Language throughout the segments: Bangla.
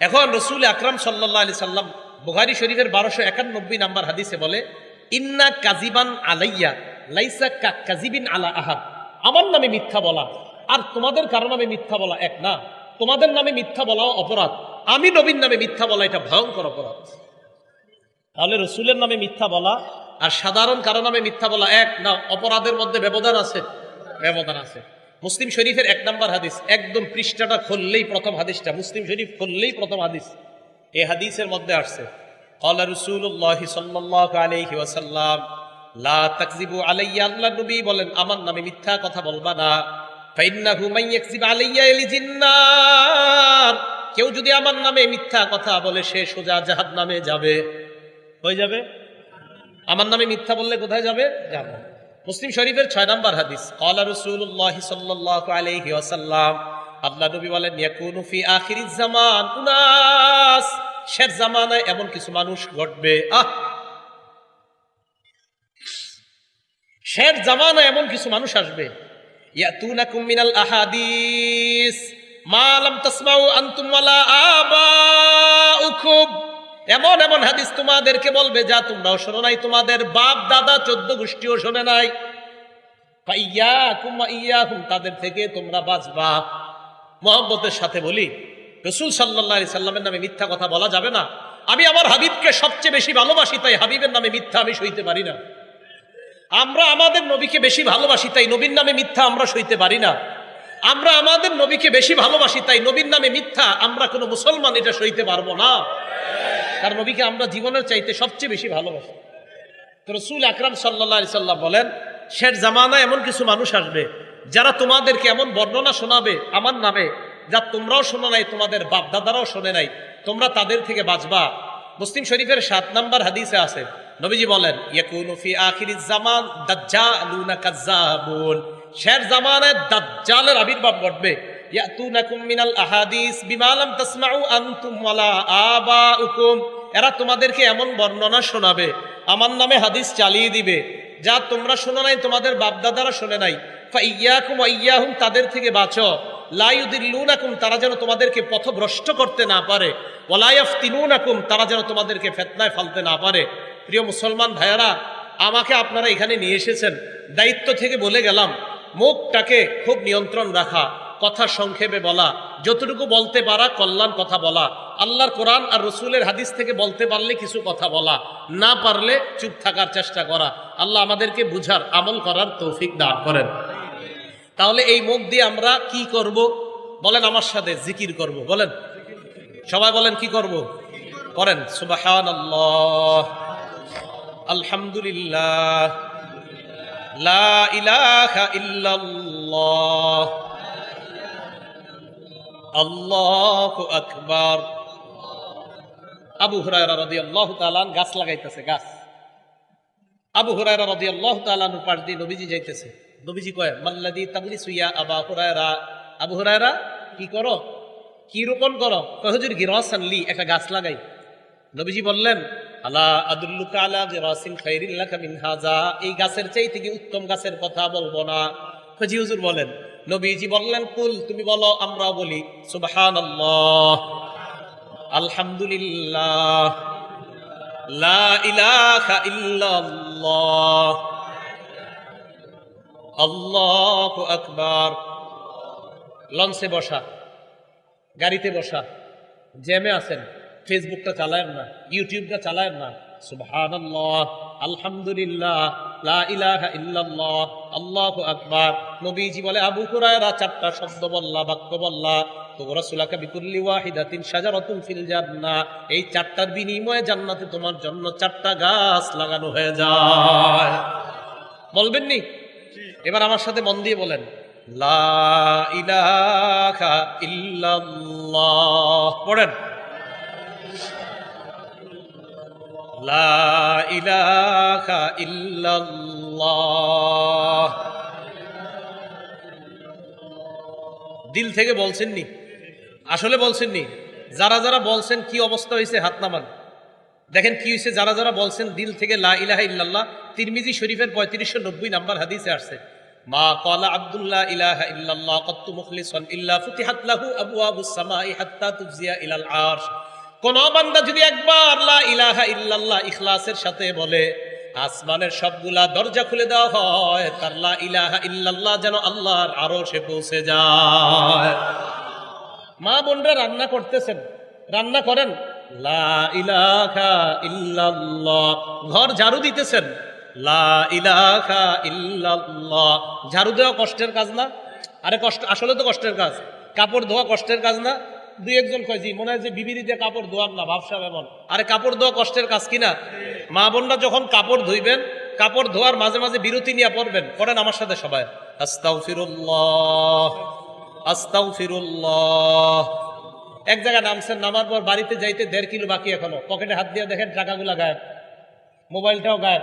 এখন রসুল আকরাম সাল্লাহ আলি সাল্লাম বুহারি শরীফের বারোশো একানব্বই নাম্বার হাদিসে বলে, ইন্না কাজিবান আলাইয়া লাইসা কাজিবিন আলা আহাদ। আমার নামে মিথ্যা বলা আর তোমাদের কারও নামে মিথ্যা বলা এক না। তোমাদের নামে মিথ্যা বলাও অপরাধ। আমি নবীর নামে মিথ্যা বলা এটা ভয়ঙ্কর অপরাধ। তাহলে রসুলের নামে মিথ্যা বলা আর সাধারণ কারও নামে মিথ্যা বলা এক না, অপরাধের মধ্যে ব্যবধান আছে? ব্যবধান আছে। মুসলিম শরীফের এক নম্বর হাদিস, একদম পৃষ্ঠাটা খুললেই প্রথম হাদিসটা, মুসলিম শরীফ খুললেই প্রথম হাদিস। এ হাদিসের মধ্যে আসছে কলা রসুল্লাহ সাল্লাহ আলহি ওয়াসাল্লাম, লা তাকজিবু আলাইয়া আল্লাহ নবী বলেন, আমার নামে মিথ্যা কথা বলবা না। ফাইন্নাহু মাইয়াকজিব আলাইয়া এলিজিন্নার কেউ যদি আমার নামে মিথ্যা কথা বলে, সে সোজা জাহাদ নামে যাবে। হয়ে যাবে? আমার নামে মিথ্যা বললে কোথায় যাবে? জাহান্নামে। মুসলিম শরীফের ছয় নম্বর হাদিস, কলা রসুল্লাহ সাল্লাল্লাহু আলাইহি ওয়াসাল্লাম, আল্লাহ নবী বলেন জামান, উনাস, শেষ জামানায় এমন কিছু মানুষ ঘটবে। আহ! শেষ জামানায় এমন কিছু মানুষ আসবে। ইয়াতুনাকুম মিনাল আহাদিস, মা লাম তাসমাউ আনতুম ওয়ালা এমন এমন হাদিস তোমাদেরকে বলবে যা তোমরাও শোনো নাই। তোমাদের বাপ, দাদা, চোদ্দ গোষ্ঠীও শোনে নাই। ইয়াকুম, তাদের থেকে তোমরা বাঁচবা। মোহাম্মতের সাথে বলি, রসুল সাল্লাহ সাল্লামের নামে মিথ্যা কথা বলা যাবে না। আমি আমার হাবিবকে সবচেয়ে বেশি ভালোবাসি, তাই হাবিবের নামে মিথ্যা আমি সইতে পারি না। আমরা আমাদের নবীকে বেশি ভালোবাসি, তাই নবীর নামে মিথ্যা আমরা সইতে পারি না। আমরা আমাদের নবীকে বেশি ভালোবাসি, তাই নবীর নামে মিথ্যা আমরা কোনো মুসলমান এটা সইতে পারব না। তার নবীকে আমরা জীবনের চাইতে সবচেয়ে বেশি ভালোবাসি। তো রসুল আকরাম সাল্লাহ সাল্লাম বলেন শেষ জামানা এমন কিছু মানুষ আসবে, যারা তোমাদেরকে এমন বর্ণনা শোনাবে আমার নামে, যা তোমরাও শোনো নাই, তোমাদের বাপদাদারাও শোনে নাই, তোমরা তাদের থেকে বাঁচবা। মুসলিম শরীফের সাত নাম্বার হাদিসে আছে, নবীজি বলেন, ইয়াকুনু ফি আখিরিজ জামান দাজ্জালুনা কাজ্জাবুন। শেষ জামানায় দাজ্জালের আবির্ভাব ঘটবে। ইয়াতুনাকুম মিনাল আহাদিস, বিমা লাম তাসমাউ আনতুম ওয়ালা আবাউকুম। এরা তোমাদেরকে এমন বর্ণনা শোনাবে, আমার নামে হাদিস চালিয়ে দিবে, যা তোমরা শোনো নাই, তোমাদের বাপদাদারা শোনে নাই। ফাইয়াকুম আইয়াহুম তাদের থেকে বাঁচো। লাইউদিল্লুনাকুম তারা যেন তোমাদেরকে পথভ্রষ্ট করতে না পারে। ওয়ালাইফতিনুনাকুম তারা যেন তোমাদেরকে ফেতনায় ফালতে না পারে। প্রিয় মুসলমান ভাইয়ারা, আমাকে আপনারা এখানে নিয়ে এসেছেন। দায়িত্ব থেকে বলে গেলাম, মুখটাকে খুব নিয়ন্ত্রণ রাখা। কথা সংক্ষেপে বলা, যতটুকু বলতে পারা কল্যাণ কথা বলা। আল্লাহর কোরআন আর রসুলের হাদিস থেকে বলতে পারলে কিছু কথা বলা। না পারলে চুপ থাকার চেষ্টা করা। আল্লাহ আমাদেরকে বুঝার, আমল করার তৌফিক দান করেন। তাহলে এই মুখ দিয়ে আমরা কি করব? বলেন আমার সাথে জিকির করব, বলেন। সবাই বলেন, কি করব? করেন সুবাহান আলহামদুলিল্লাহ। লা ইলাহা ইল্লাল্লাহ। আল্লাহু আকবার। আবু হুরায়রা রাদিয়াল্লাহু তাআলা গাছ লাগাইতেছে, গাছ। আবু হুরায়রা রাদিয়াল্লাহু তাআলা নু পাশ দিয়ে নবীজি যাইতেছে। নবীজি কয় মাল্লাদি তাবলি সুইয়া আবা হুরায়রা। আবু হুরায়রা, কি করো? কি রোপণ করো? কয়, হুজুর, গিরাসান লি, একটা গাছ লাগাই। নবীজি বললেন, আলা আদুল্লুকা আলা গিরাসিন খাইরিল্লাকা মিন হাজা। এই গাছের চাইতে কি উত্তম গাছের কথা বলব না? জি, হুজুর, বলেন। নবীজি বললেন, কুল, তুমি বলো আমরা বলি, সুবহানাল্লাহ, আলহামদুলিল্লাহ, লা আকবার, লঞ্চে বসা, গাড়িতে বসা, জ্যামে আছেন, ফেসবুকটা চালায়েন না, ইউটিউবটা চালায়েন না সুবহানাল্লাহ, আলহামদুলিল্লাহ, লা ইলাহা ইল্লাল্লাহ, আল্লাহু আকবার। নবীজি বলে, আবু হুরায়রা চারটা শব্দ বললা, বাক্য বললা তো রাসূলাকা বিকুল্লি ওয়াহিদাতিন শাজারাতুন ফিল জান্নাহ, এই চারটার বিনিময়ে জান্নাতে তোমার জন্য চারটা গাছ লাগানো হয়ে যায়। বলবেন নি এবার আমার সাথে মন দিয়ে বলেন, লা ইলাহা ইল্লাল্লাহ। পড়েন। দিল থেকে বলছেন নি আসলে বলছেন নি যারা যারা বলছেন কি অবস্থা হয়েছে হাত নামান। দেখেন কি হয়েছে, যারা যারা বলছেন দিল থেকে লা ইলাহা ইল্লাল্লাহ, তিরমিজি শরীফের পঁয়ত্রিশশো নব্বই নাম্বার হাদিসে আসছে, মা ক্বালা আব্দুল্লাহ ইলাহা ইল্লাল্লাহ কত্তু মুখলিসান ইল্লা ফুতিহাত লাহু আবওয়াবুস সামাই হাত্তা তুফজিয়া ইলাল কোন বান্দা যদি একবার লা ইলাহা ইল্লাল্লাহ ইখলাসের সাথে বলে, আসমানের সবগুলা দরজা খুলে দেওয়া হয়, তার লা ইলাহা ইল্লাল্লাহ যেন আল্লাহর আরও সে পৌঁছে যায়। মা বোনরা রান্না করতেছেন, রান্না করেন। লা ইলাহা ইল্লাল্লাহ, ঘর ঝাড়ু দিতেছেন। লা ইলাহা ইল্লাল্লাহ, ঝাড়ু দেওয়া কষ্টের কাজ না? আরে কষ্ট, আসলে তো কষ্টের কাজ। কাপড় ধোয়া কষ্টের কাজ না? দুই একজন কয়, জি, মনে হয় যে বিবিরি দিয়ে কাপড় ধোয়ার না, ভাবসাব এমন। আরে কাপড় ধোয়া কষ্টের কাজ কিনা? মা বোনরা যখন কাপড় ধুইবেন, কাপড় ধোয়ার মাঝে মাঝে বিরতি নিয়ে পড়বেন। করেন আমার সাথে সবাই। আস্তাগফিরুল্লাহ আস্তাগফিরুল্লাহ। এক জায়গায় নামছেন, নামার পর বাড়িতে যাইতে দেড় কিলো বাকি এখনও। পকেটে হাত দিয়ে দেখেন টাকাগুলা গায়েব, মোবাইলটাও গায়েব।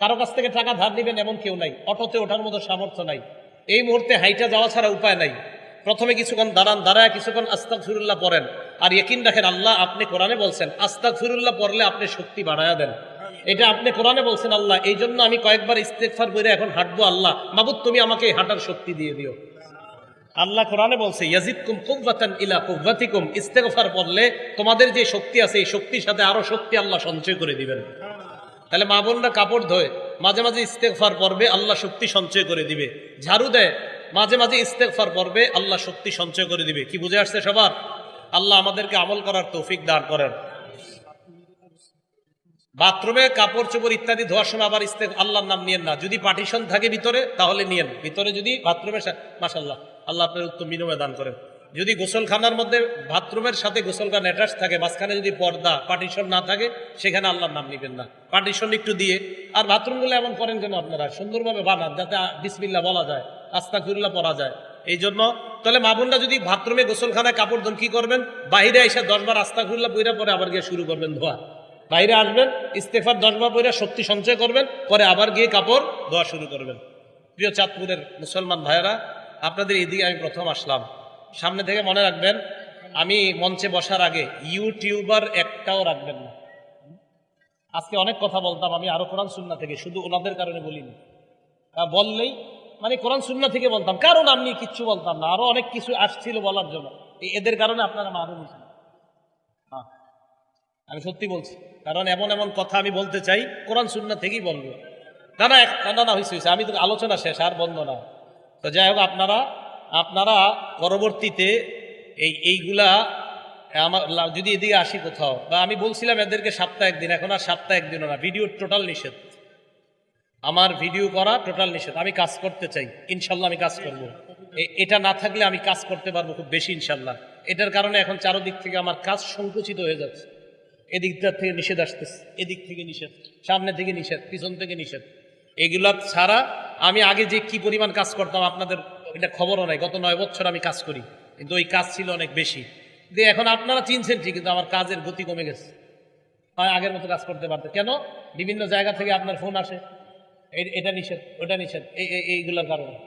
কারও কাছ থেকে টাকা ধার নিবেন এমন কেউ নাই, অটোতে ওঠার মতো সামর্থ্য নাই। এই মুহূর্তে হাইটা যাওয়া ছাড়া উপায় নাই। প্রথমে কিছুক্ষণ দাঁড়ান, দাঁড়ায় কিছুক্ষণ আস্তাক ফিরুল্লাহ পড়েন। আর ইকিন রাখেন, আল্লাহ আপনি কোরআনে বলছেন আস্তাক ফিরুল্লাহ পড়লে আপনি শক্তি বাড়ায়া দেন। এটা আপনি কোরআনে বলছেন, আল্লাহ, এই জন্য আমি কয়েকবার ইস্তেকফার বইরে এখন হাঁটবো, আল্লাহ। মাবুদ, তুমি আমাকে হাঁটার শক্তি দিয়ে দিও। আল্লাহ কোরআনে বলছে, ইয়াজিদকুম কুব্বাতান ইলা কুব্বাতিকুম ইস্তেগফার পড়লে তোমাদের যে শক্তি আছে, এই শক্তির সাথে আরও শক্তি আল্লাহ সঞ্চয় করে দিবেন। তাহলে মা বোনরা কাপড় ধোয়, মাঝে মাঝে ইস্তেগফার পড়বে, আল্লাহ শক্তি সঞ্চয় করে দিবে। ঝাড়ু দেয় মাঝে মাঝে ইস্তেগফার পড়বে, আল্লাহ শক্তি সঞ্চয় করে দিবে। কি বুঝে আসছে সবার? আল্লাহ আমাদেরকে আমল করার তৌফিক দান করেন। বাথরুমে কাপড় চোপড় ইত্যাদি ধোয়ার সময় আবার ইস্তে আল্লাহর নাম নিয়েন না। যদি পার্টিশন থাকে ভিতরে, তাহলে নিয়েন। ভিতরে যদি বাথরুমের মাসাল্লাহ আল্লাহ আপনার উত্তম বিনিময় দান করেন। যদি গোসলখানার মধ্যে বাথরুমের সাথে গোসলখান অ্যাটাচ থাকে, মাঝখানে যদি পর্দা পার্টিশন না থাকে, সেখানে আল্লাহর নাম নিবেন না। পার্টিশন একটু দিয়ে। আর বাথরুমগুলো এমন করেন কেন আপনারা সুন্দরভাবে বানান, যাতে বিসমিল্লা বলা যায়। আস্তাকুল্লাহ পরা যায়। এই জন্য তাহলে মা যদি বাথরুমে গোসলখানায় কাপড় ধন কি করবেন? বাইরে এসে দশবার আস্তাকুল্লাহ বইরা পরে আবার গিয়ে শুরু করবেন ধোয়া। বাইরে আসবেন, ইস্তেফার দশবার বইরা শক্তি সঞ্চয় করবেন, পরে আবার গিয়ে কাপড় ধোয়া শুরু করবেন। প্রিয় চাঁদপুরের মুসলমান ভাইয়েরা, আপনাদের এদিকে আমি প্রথম আসলাম। সামনে থেকে মনে রাখবেন, আমি মঞ্চে বসার আগে ইউটিউবার একটাও রাখবেন না। আজকে অনেক কথা বলতাম, আমি আরও কোরআন সুন্না থেকে, শুধু ওনাদের কারণে বলিনি। বললেই মানে কোরআন সুন্না থেকে বলতাম, কারণ আমি কিচ্ছু বলতাম না, আরও অনেক কিছু আসছিল বলার জন্য। এদের কারণে আপনারা মারুন হ্যাঁ আমি সত্যি বলছি, কারণ এমন এমন কথা আমি বলতে চাই, কোরআন সুন্না থেকেই বলব। না না না না হয়েছে আমি তো আলোচনা শেষ, আর বন্ধ না। তো যাই হোক, আপনারা আপনারা পরবর্তীতে এই, এইগুলা, আমার যদি এদিকে আসি কোথাও, বা আমি বলছিলাম এদেরকে সপ্তাহে একদিন, এখন আর সপ্তাহে একদিনও না ভিডিও টোটাল নিষেধ। আমার ভিডিও করা টোটাল নিষেধ। আমি কাজ করতে চাই। ইনশাল্লাহ আমি কাজ করব। এটা না থাকলে আমি কাজ করতে পারব খুব বেশি ইনশাল্লাহ। এটার কারণে এখন চারোদিক থেকে আমার কাজ সংকুচিত হয়ে যাচ্ছে। এদিকটা থেকে নিষেধ আসতেছে। এদিক থেকে নিষেধ। সামনে থেকে নিষেধ। পিছন থেকে নিষেধ। এগুলো ছাড়া আমি আগে যে কি পরিমাণ কাজ করতাম আপনাদের এটা খবরও নাই। গত নয় বছর আমি কাজ করি। কিন্তু ওই কাজ ছিল অনেক বেশি। দিয়ে এখন আপনারা চিনছেন ঠিক কিন্তু আমার কাজের গতি কমে গেছে। আগের মতো কাজ করতে পারতো কেন? বিভিন্ন জায়গা থেকে আপনার ফোন আসে। এটা নিষেধ, ওটা নিষেধ, এই, এই- এইগুলোর কারণে।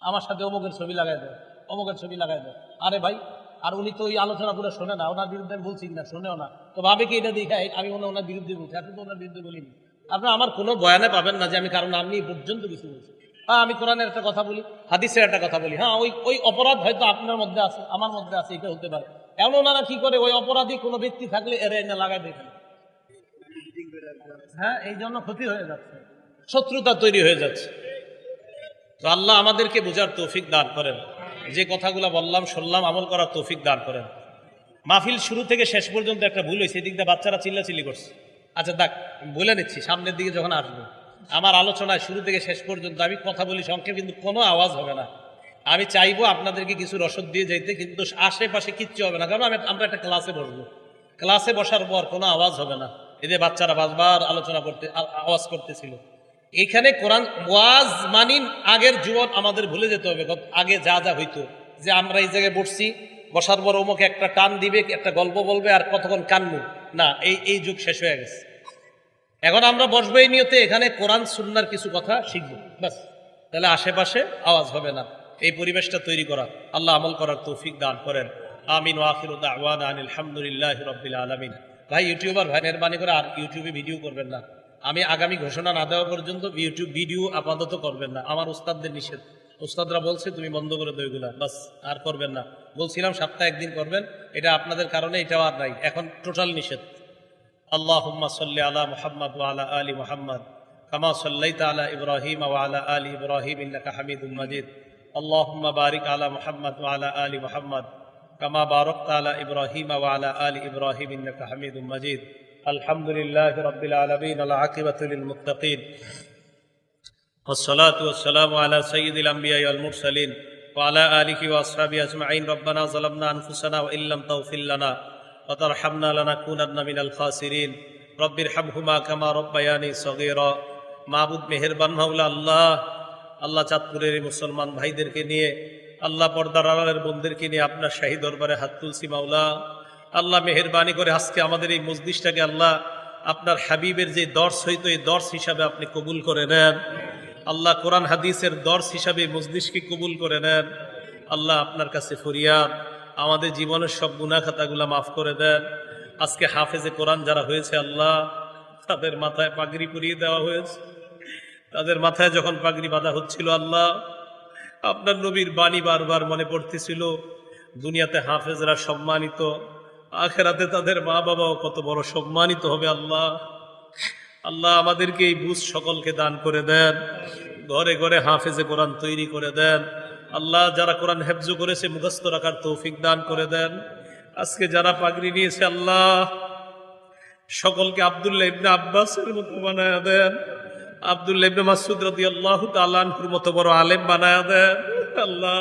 আমার সাথে অমুকের ছবি লাগাই দেয়, অমুকের ছবি লাগাই দেয়। আরে ভাই, আর উনি তো ওই আলোচনা পুরো শোনে না, ওনার বিরুদ্ধে আমি বলছি না, শোনেও না। তো ভাবে কি এটা দেখায়? আমি মনে ওনার বিরুদ্ধে বলছি। আপনি তো ওনার বিরুদ্ধে বলিনি। আপনার আমার কোনো বয়ানে পাবেন না যে আমি কারণ আমি পর্যন্ত কিছু বলছি। হ্যাঁ আমি কোরআনের একটা কথা বলি, হাদিসের একটা কথা বলি। হ্যাঁ ওই ওই অপরাধ হয়তো আপনার মধ্যে আছে, আমার মধ্যে আছে, এটা হতে পারে। এমন ওনারা কি করে, ওই অপরাধী কোনো ব্যক্তি থাকলে এরা এনে লাগাই দেখেন হ্যাঁ এই জন্য ক্ষতি হয়ে যাচ্ছে। শত্রুতা তৈরি হয়ে যাচ্ছে। তো আল্লাহ আমাদেরকে বোঝার তৌফিক দান করেন। যে কথাগুলো বললাম, শুনলাম, আমল করার তৌফিক দান করেন। মাহফিল শুরু থেকে শেষ পর্যন্ত একটা ভুল হয়েছে, এদিক দিয়ে বাচ্চারা চিল্লাচিল্লি করছে। আচ্ছা দেখ, বলে নিচ্ছি, সামনের দিকে যখন আসব, আমার আলোচনায় শুরু থেকে শেষ পর্যন্ত আমি কথা বলি, সংক্ষেপ কিন্তু কোনো আওয়াজ হবে না। আমি চাইব আপনাদেরকে কিছু রসদ দিয়ে যাইতে, কিন্তু আশেপাশে কিচ্ছু হবে না, কারণ আমি আমরা একটা ক্লাসে বসবো। ক্লাসে বসার পর কোনো আওয়াজ হবে না। এদের বাচ্চারা বারবার আলোচনা করতে আওয়াজ করতেছিল। এখানে কোরআন ওয়াজ মানিন আগের জীবন আমাদের ভুলে যেতে হবে আগে যা যা হইতো। যে আমরা এই জায়গায় বসছি, বসার পর অমুকে একটা টান দিবে, একটা গল্প বলবে, আর কতক্ষণ কানবো না, এই এই যুগ শেষ হয়ে গেছে। এখন আমরা বসবো এই নিয়তে, এখানে কোরআন, সুন্নার কিছু কথা শিখব, ব্যাস। তাহলে আশেপাশে আওয়াজ হবে না। এই পরিবেশটা তৈরি করা আল্লাহ আমল করার তৌফিক দান করেন। আমিন ওয়াখির আলহামদুলিল্লাহ রবিল আলমিন। ভাই, ইউটিউবার ভাই, মেহরবানি করে আর ইউটিউবে ভিডিও করবেন না। আমি আগামী ঘোষণা না দেওয়া পর্যন্ত ইউটিউব ভিডিও আপাতত করবেন না আমার উস্তাদদের নিষেধ উস্তাদরা বলছে তুমি বন্ধ করে দেবে এগুলা বাস আর করবেন না বলছিলাম সপ্তাহে একদিন করবেন এটা আপনাদের কারণে এটাও আর নাই এখন টোটাল নিষেধ اللهم صل على محمد وعلى آل محمد كما صليت على إبراهيم وعلى آل إبراهيم إنك حميد مجيد اللهم بارك على محمد وعلى آل محمد كما باركت على إبراهيم وعلى آل إبراهيم إنك حميد مجيد الحمد لله رب العالمين العاقبة للمتقين والصلاة والسلام على سيد الأنبياء والمرسلين وعلى آله وأصحابه أجمعين ربنا ظلمنا أنفسنا وإن لم تغفر لنا وترحمنا لنكونن من الخاسرين رب ارحمهما كما ربياني صغيرا মাহবুদ মেহেরবান মাওলা আল্লাহ আল্লাহ চাঁদপুরের এই মুসলমান ভাইদেরকে নিয়ে আল্লাহ পর্দার আড়ালের বোনদেরকে নিয়ে আপনার শাহী দরবারে হাত তুলসি মাওলা আল্লাহ মেহেরবানি করে আজকে আমাদের এই মসজিদটাকে আল্লাহ আপনার হাবিবের যে দর্শ হইতো এই দর্শ হিসাবে আপনি কবুল করে নেন। আল্লাহ কোরআন হাদিসের দর্শ হিসাবে মসজিদকে কবুল করে নেন। আল্লাহ আপনার কাছে ফরিয়াদ, আমাদের জীবনের সব গুণা খাতাগুলা মাফ করে দেন। আজকে হাফেজে কোরআন যারা হয়েছে আল্লাহ, তাদের মাথায় পাগড়ি পরিয়ে দেওয়া হয়েছে। তাদের মাথায় যখন পাগড়ি বাঁধা হচ্ছিল আল্লাহ, আপনার নবীর বাণী বারবার মনে পড়তেছিল, দুনিয়াতে হাফেজরা সম্মানিত। আখেরাতে তাদের মা বাবাও কত বড় সম্মানিত হবে আল্লাহ। আল্লাহ আমাদেরকে এই বুঝ সকলকে দান করে দেন, ঘরে ঘরে হাফেজে কোরআন তৈরি করে দেন। আল্লাহ যারা কোরআন হেফজ করেছে, মুখস্থ রাখার তৌফিক দান করে দেন। আজকে যারা পাগড়ি নিয়েছে, আল্লাহ সকলকে আবদুল্লাহ ইবনে আব্বাসের মতো বানায় দেন। আবদুল্লাহ ইবনে মাসুদ রদি আল্লাহ তালানহুর মতো বড় আলেম বানায় দেন। আল্লাহ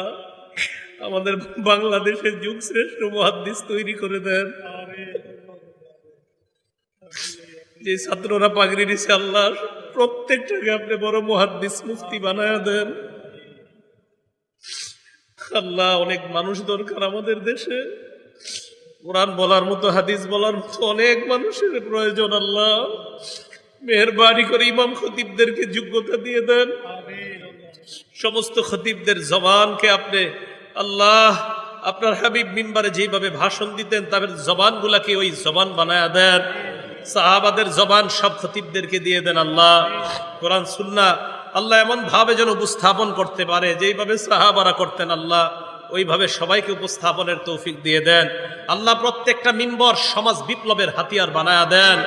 আমাদের বাংলাদেশের যুগ শ্রেষ্ঠ মহাদ্দিস তৈরি করে দেন। যে ছাত্ররা পাগড়ি নিছে আল্লাহ প্রত্যেকটাকে আপনি বড় মহাদ্দিস মুফতি বানায় দেন। আল্লাহ অনেক মানুষ দরকার আমাদের দেশে। কোরআন বলার মতো হাদিস বলার মতো অনেক মানুষের প্রয়োজন আল্লাহ। মেহরবানি করে ইমাম খতিবদেরকে যোগ্যতা দিয়ে দেন। সমস্ত খতিবদের জবানকে আপনি আল্লাহ, আপনার হাবিব মিম্বারে যেভাবে ভাষণ দিতেন, তাদের জবানগুলাকে ওই জবান বানায়া দেন। সাহাবাদের জবান সব খতিবদেরকে দিয়ে দেন আল্লাহ। কোরআন, সুন্না, আল্লাহ এমন ভাবে যেন উপস্থাপন করতে পারে, যেইভাবে সাহাবারা করতেন আল্লাহ, ওইভাবে সবাইকে উপস্থাপনের তৌফিক দিয়ে দেন। আল্লাহ প্রত্যেকটা মিম্বর সমাজ বিপ্লবের হাতিয়ার বানায়া দেন।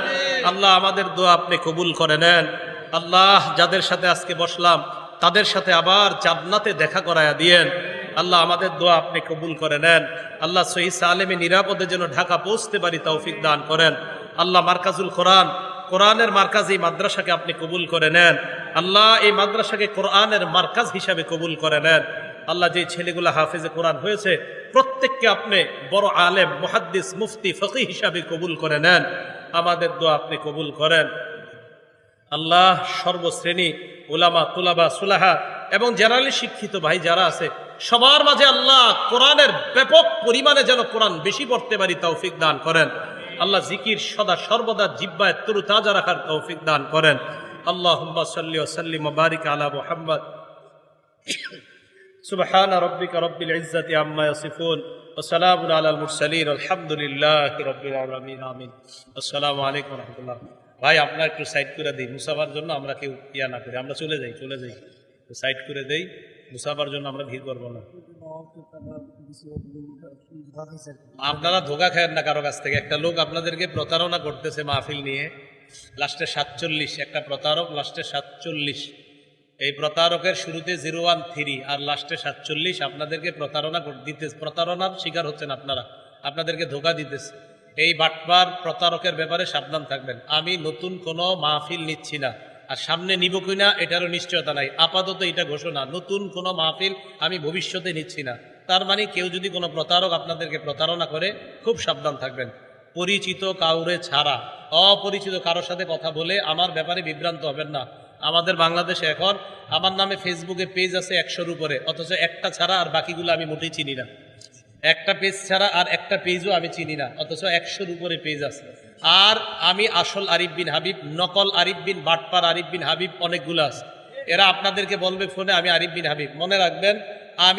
আল্লাহ আমাদের দোয়া আপনি কবুল করে নেন। আল্লাহ যাদের সাথে আজকে বসলাম, তাদের সাথে আবার জান্নাতে দেখা করায়া দিয়েন। আল্লাহ আমাদের দোয়া আপনি কবুল করে নেন। আল্লাহ সহি সালেমে নিরাপদে যেন ঢাকা পৌঁছতে পারি তৌফিক দান করেন। আল্লাহ মার্কাজুল কোরআন, কোরআনের মার্কাজ এই মাদ্রাসাকে আপনি কবুল করে নেন। আল্লাহ এই মাদ্রাসাকে কোরআনের মার্কাজ হিসাবে কবুল করে নেন। আল্লাহ যে ছেলেগুলো হাফেজে কোরআন হয়েছে, প্রত্যেককে আপনি বড় আলেম, মুহাদ্দিস, মুফতি ফকি হিসাবে কবুল করে নেন। আমাদের দোয়া আপনি কবুল করেন। আল্লাহ সর্বশ্রেণী, উলামা, তুলাবা, সুলাহা এবং জেনারেলি শিক্ষিত ভাই যারা আছে সবার মাঝে আল্লাহ কোরআনের ব্যাপক পরিমাণে যেন কোরআন বেশি পড়তে পারি তৌফিক দান করেন আল্লাহ জিকির সদা সর্বদা জিব্বায় তরু তাজা রাখার তৌফিক দান করেন আল্লাহ সাল্লি ওসাল্লিম বারিক আলা মোহাম্মদ سبحان ربك رب العزة عما يصفون وسلام على المرسلين الحمد لله رب العالمين آمين السلام عليكم ورحمة الله ভাই আপনার একটু সাইড করে দিই মুসাফার জন্য আমরা কেউ ইয়া না করি আমরা চলে যাই চলে যাই সাইড করে দেই মুসাফার জন্য আমরা ভিড় করব না। আপনারা ধোকা খায়েন না কারও কাছ থেকে। একটা লোক আপনাদেরকে প্রতারণা করতেছে মাহফিল নিয়ে। লাস্টে সাতচল্লিশ, একটা প্রতারক, লাস্টে সাতচল্লিশ। এই প্রতারকের শুরুতে জিরো ওয়ান থ্রি আর লাস্টে সাতচল্লিশ আপনাদেরকে প্রতারণা দিতে প্রতারণার শিকার হচ্ছেন আপনারা। আপনাদেরকে ধোকা দিতেছে। এই বাটপার প্রতারকের ব্যাপারে সাবধান থাকবেন। আমি নতুন কোনো মাহফিল নিচ্ছি না। আর সামনে নিব কিনা, এটারও নিশ্চয়তা নাই। আপাতত এটা ঘোষণা। নতুন কোনো মাহফিল আমি ভবিষ্যতে নিচ্ছি না। তার মানে কেউ যদি কোনো প্রতারক আপনাদেরকে প্রতারণা করে, খুব সাবধান থাকবেন। পরিচিত কাউরে ছাড়া। অপরিচিত কারোর সাথে কথা বলে আমার ব্যাপারে বিভ্রান্ত হবেন না। আমাদের বাংলাদেশে এখন, আমার নামে ফেসবুকে পেজ আছে একশোর উপরে। অথচ একটা ছাড়া আর বাকিগুলো আমি মোটেই চিনি না। একটা পেজ ছাড়া আর একটা পেজও আমি চিনি না, অথচ একশোর উপরে পেজ আছে। আর আমি আসল আরিফ বিন হাবিব, নকল আরিফ বিন বাটপার আরিফ বিন হাবিব অনেকগুলো আছে। এরা আপনাদেরকে বলবে ফোনে, আমি আরিফ বিন হাবিব। মনে রাখবেন, আমি